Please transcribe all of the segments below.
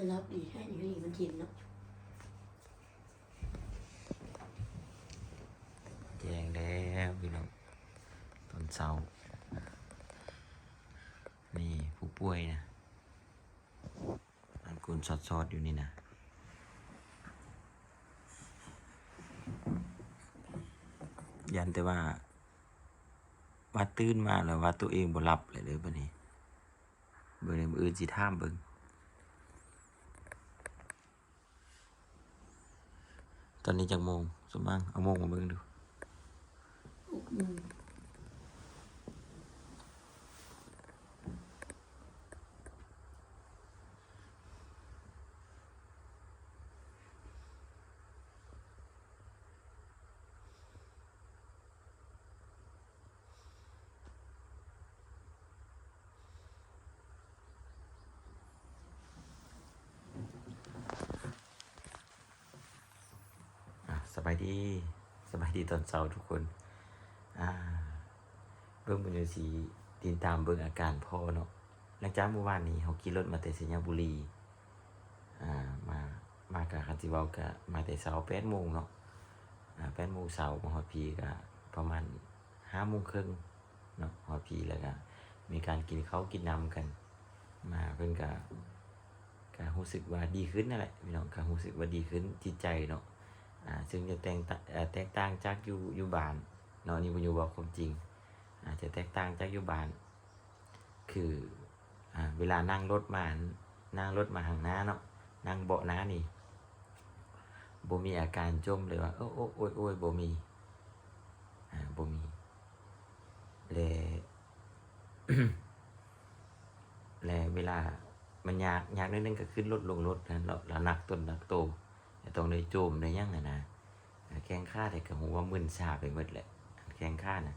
ต้อรับดีให้อยู่นี่มันกินเนาะแจงแล้วพี่น้องตอนเช้านี่ผู้ป่วยนะอันกุนสอดๆอยู่นี่นะยันแต่ว่า ว่าตื่นมาแล้วว่าตัวเองบ่หลับเลยเลยบัดนี้เบิ่งในมืออื่นสิท่ามเบิ่ง ตอนนี้จักโมงสมบังเอาโมงมาเบิ่งดู หกโมง สบายดีสบายดีตอนเช้าทุกคนอ่าเบิ่งบุญสีตินตามเบิ่งอาการพ่อเนาะหลังจากเมื่อวานนี้เขาขี่รถมาแต่สัญญาบุรีอ่ามามากับคันสิวากะมาแต่เช้าแปดโมงเนาะอ่าแปดโมงเช้ามาฮอพีกะประมาณห้าโมงครึ่งเนาะฮอพีแล้วก็มีการกินข้าวกินน้ำกัน มาเพิ่นก็ก็รู้สึกว่าดีขึ้นนั่นแหละพี่น้องก็รู้สึกว่าดีขึ้นจิตใจเนาะ ซึ่งจะแตกต่งเอ่อแตกต่างจากยูยูบานเนาะนี่บ่อยู่บอกความจริงอาจจะแตกต่างจากยูบาน คือเวลานั่งรถมา นั่งรถมาทางหน้าเนาะ นั่งเบาะหน้านี่บ่มีอาการจมเลยว่าโอ้โอ้โอ้ยโอ้ยบ่มีอ่าบ่มีและและเวลามันยากยากนิดนึงก็ขึ้นรถลงรถนะแล้วแล้วหนักต้นหนักโต ต่ต้องได้โจมได้ยังไงนะแข้งข้าแต่ก็หูว่ามึนชาไปหมดแหละแข้งข้านะ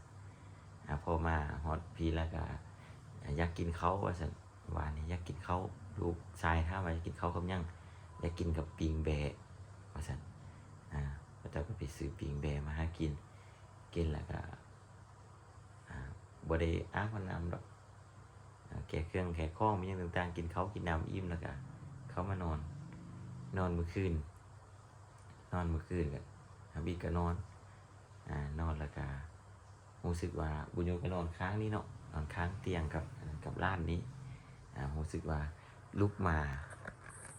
พอมาฮอตพีแล้วก็อยากกินเขาว่าสันวานนี้อยากกินเขาลูกชายถ้ามว่าอยากกินเขากับยังอยากกินกับปิงแบะว่าสันอ่าพระเจ้าก็ไปซื้อปิงแบะมาให้กินกินแล้วก็อ่าบ่ได้อางวันน้ำดอกแก่เครื่องแก่ข้องมีอย่างต่างๆ กินเขากินน้ำอิ่มแล้วก็เขามานอน นอนเมื่อคืน นอนเมื่อคืนกันฮับบี้ก็นอนอ่านอนแล้วก็รู้สึกว่าบุญโยก็นอนค้างนี่เนาะนอนค้างเตียงกับกับล้านนี้อ่ารู้สึกว่าลุกมา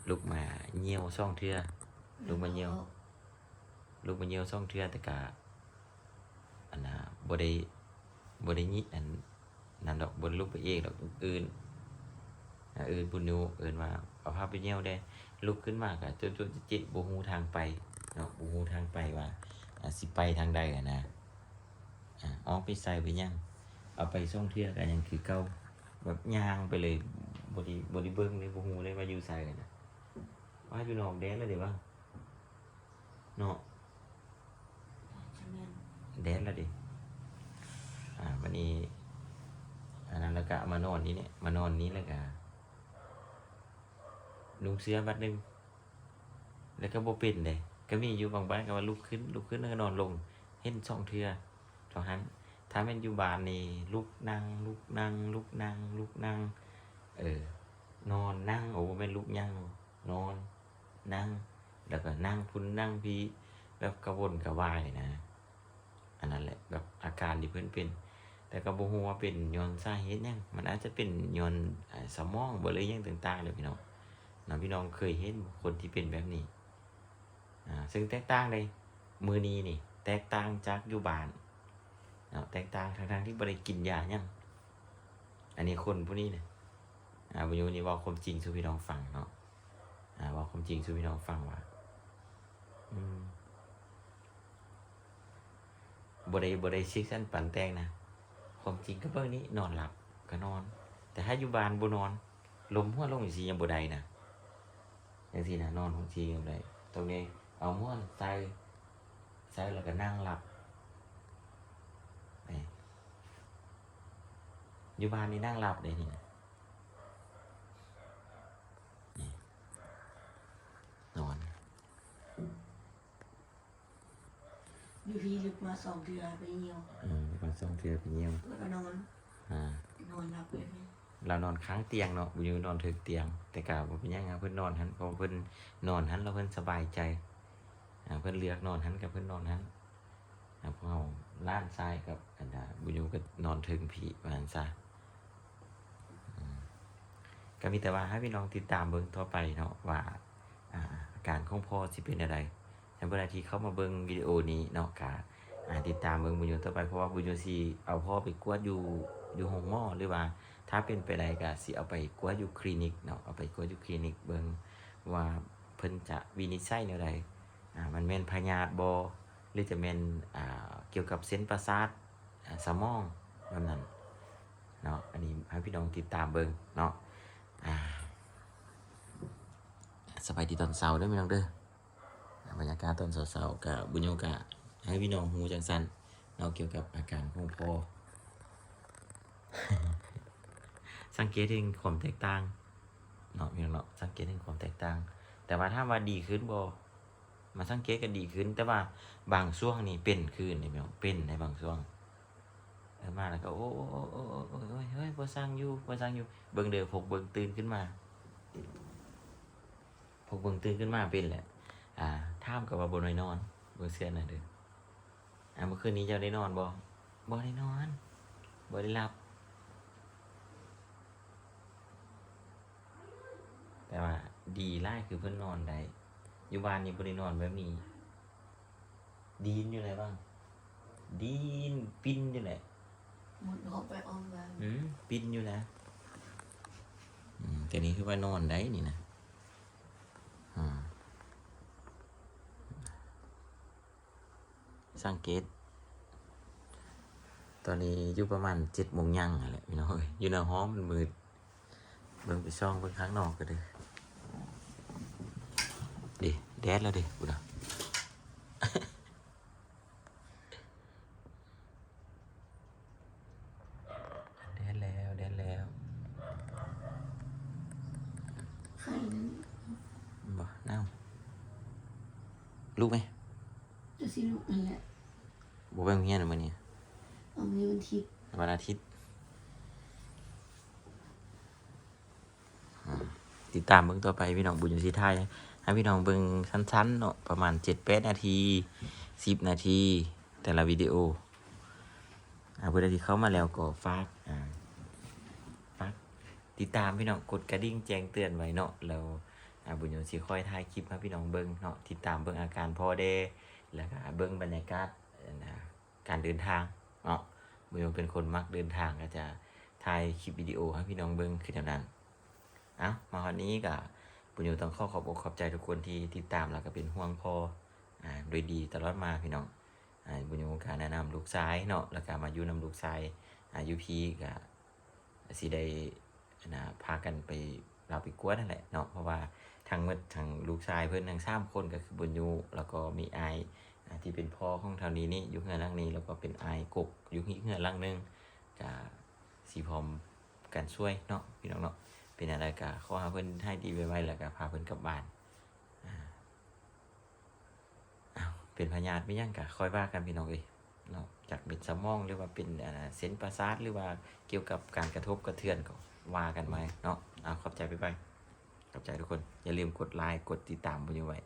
ลุกมาเยี่ยวช่องเทือลุกมาเยี่ยวลุกมาเยี่ยวช่องเทือแต่กะอันน่ะบ่ได้บ่ได้ยิอันนั่นดอกบ่ได้ลุกไปเองดอกอื่นอื่นบุญโยอื่นว่าเอาพาพไปเยี่ยวได้ลุกขึ้นมากะจนจนจิตบูฮูทางไป เนาะบูฮูทางไปว่าอ่าสิไปทางใดอะนะอ่าออกไปใส่ไปยังเอาไปส่องเที่ยวกันยังคือเก่าแบบย่างไปเลยบไดีบไดีเบิ้งเลยบูฮูเลยว่าอยู่ใส่กันนะว่าอยู่นอกแดนแล้วเดี๋ยวบ้างเนาะใช่ไหมแดนแล้วดิอ่าวันนี้อันนั้นแล้วก็เอามานอนนี้เนี่ยมานอนนี้แล้วก็ลุงเสือบัดหนึงแล้วก็บ่เป็นเลย ก็มีอยู่บางบ้านก็ว่าลุกขึ้นลุกขึ้นแล้วก็นอนลง เห็นช่องเทือเท่านั้นถ้าแม่นอยู่บ้านนี่ลุกนั่งลุกนั่งลุกนั่งลุกนั่งเออนอนนั่งโอ้บ่แม่นลุกยังนอน นั่ง แล้วก็นั่งพุ่นนั่งพีแบบกระวนกระวายนะ อันนั้นแหละแบบอาการที่เพิ่นเป็น แต่ก็บ่ฮู้ว่าเป็นยอนสาเหตุยังมันอาจจะเป็นยอนสมองบ่เลยยังต่างๆเลยพี่น้องน้องพี่น้องเคยเห็นคนที่เป็นแบบนี้ ซึ่งแตกต่างเลยมือนี้นี่ แตกต่างจากอยู่บ้านแตกต่างทางทางที่บ่ได้กินยายังอันนี้คนผู้นี้เนี่ยอ่าวันนี้ว่าความจริงสู่พี่น้องฟังเนาะอ่าว่าความจริงสู่พี่น้องฟังว่าอืมบ่ได้บ่ได้ชิกสั้นปันแตงนะความจริงก็เบิ่งนี้นอนหลับก็นอน แต่ถ้าอยู่บ้านบ่นอนลมหัวลงอย่างซี่ยังบ่ได้นะจังซี่นะนอนของจริงยังบ่ได้ตรงนี้ เอาม้วนใส่ใส่แล้วก็นั่งหลับนี่อยู่บ้านนี่นั่งหลับเลยนี่นะนี่นอน อยู่พี่ลึกมาสองเดือนไปเหี่ยวอืมวันสองเทือไปเยี่ยมแล้วก็นอน อ่า นอนหลับเลยไหมนเรานอนค้างเตียงเนาะบุญยูนอนถึงเตียง แต่กาบ่เป็นหยังครับเพิ่นนอนหันเพราะว่าเพิ่นนอนหันแล้วเพิ่นสบายใจอ่า เพิ่อนเลือกนอนหันกับเพิ่อนนอนหันพวกเราล้านทรายกับอันดาบุญยูก็นอนถึงผีวานซะก็มีแต่ว่าให้พี่น้องติดตามเบิ่งต่อไปเนาะว่าอาการของพ่อสิเป็นอะไรแต่เวลาที่เขามาเบิ่งวิดีโอนี้เนาะกาติดตามเบิ่งบุญยูต่อไปเพราะว่าบุญยูสิเอาพ่อไปกวดอยู่อยู่ห้องหมอหรือว่า ถ้าเป็นไปได้ก็สิเอาไปกวดอยู่คลินิกเนาะเอาไปกวดอยู่คลินิกเบิ่งว่าเพิ่นจะวินิจฉัยแนวใดอ่า มันแม่นพยาธิบ่หรือจะแม่นเกี่ยวกับเส้นประสาทสมองแบบนั้นเนาะอันนี้ให้พี่น้องติดตามเบิงเนาะสบายดีตอนเช้าเด้อพี่น้องเด้อบรรยากาศตอนเช้าๆกับบุญโยกะให้พี่น้องฮู้จังซั่นเนาะเกี่ยวกับอาการของพ่อสังเกตเห็นความแตกต่างเนาะมีเนาะสังเกตเห็นความแตกต่าง แต่ว่าถ้าว่าดีขึ้นบ่ มาสังเกตก็ดีขึ้น แต่ว่าบางช่วงนี่เป็นขึ้นนี่พี่น้งเป็นในบางช่วงเออมาแล้วก็โอ้โอ้โอ้โอ้เฮ้ยบ่สร้างอยู่บ่สร้างอยู่เบิ่งเด้อพกเบิ่งตื่นขึ้นมาพกเบิ่งตื่นขึ้นมาเป็นแหละ อ่าท่ามกับว่าบ่ได้นอนบ่เชื่อน่ะเด้ออ่าเมื่อคืนนี้เจ้าได้นอนบ่บ่ได้นอนบ่ได้หลับแต่ว่าดีไล่คือเพื่อนนอนได้ อยู่บ้านนี่บรินอนแบบนี้ ดีนอยู่ไหนบ้าง ดีนปิ้นอยู่ไหนหมดออกไปออมกันอืมปิ้นอยู่นะอืมแต่นี้คือว่านอนได้นี่นะอ่าสังเกต ตอนนี้อยู่ประมาณเจ็ดโมงยังอะไรพี่น้องเอ้ยอยู่ในห้องมันมืดเบิ่งไปช่องเบิ่งข้างนอกก็เด้อดิ แดดแล้วดิกูนะแดดแล้วแดดแล้วไข่นั้นบ่เน่าลูกไหมจะสิลูกนั่นแหละบ่ไปโรงเรียนมื้อนี้เอามือวันทิพย์วันอาทิตย์อืมติดตามเบิ่งต่อไปพี่น้องบุญอยู่ที่ไทย ให้พี่น้องเบิ่งสั้นๆเนาะประมาณ7-8นาที10นาที แต่ละวิดีโออ่าเพื่อที่เข้ามาแล้วก็ฝากอ่าฝากติดตามพี่น้องกดกระดิ่งแจ้งเตือนไว้เนาะแล้วอ่าบุญอยู่สิค่อยถ่ายคลิปให้พี่น้องเบิ่งเนาะติดตามเบิ่งอาการพ่อเดแล้วก็เบิ่งบรรยากาศอ่อนะการเดินทางเนาะบุญยงเป็นคนมักเดินทางก็จะถ่ายคลิปวิดีโอให้พี่น้องเบิ้งคือเท่านั้นเอ้ามาวันนี้ก็ บุญยงต้องขอขอบอกขอบใจทุกคนที่ติดตามแล้วก็เป็นห่วงพออ่าโดยดีตลอดมาพี่น้องอ่าบุญยงการแนะนำลูกชายเนาะแล้วก็มาอยู่นำลูกชายอายุพีก็สิได้นะพากันไปเราไปกวดนั่นแหละเนาะเพราะว่าทางหมดทางลูกชายเพื่อนทั้งสามคนก็คือบุญยูแล้วก็มีไอที่เป็นพ่อของเท่านี้นี่ยุคเฮือล่างนี้แล้วก็เป็นไอกกยุคเฮือล่างหนึงกะสีพร้อมกันช่วยเนาะพี่น้องเนาะ เป็นอะไรกะขอหาเพิ่นให้ดีไว้ๆแล้วก็พาเพิ่นกลับบ้านอ่าอ้าวเป็นพญาติไม่ยั่งกะคอยว่ากันพี่น้องเอ้ยเนาะจากเป็นสมองหรือว่าเป็นอ่าเส้นประสาทหรือว่าเกี่ยวกับการกระทบกระเทือนก็ว่ากันไว้เนาะเอาขอบใจไปไปขอบใจทุกคน อย่าลืมกดไลค์กดติดตามบุญอยู่ไว้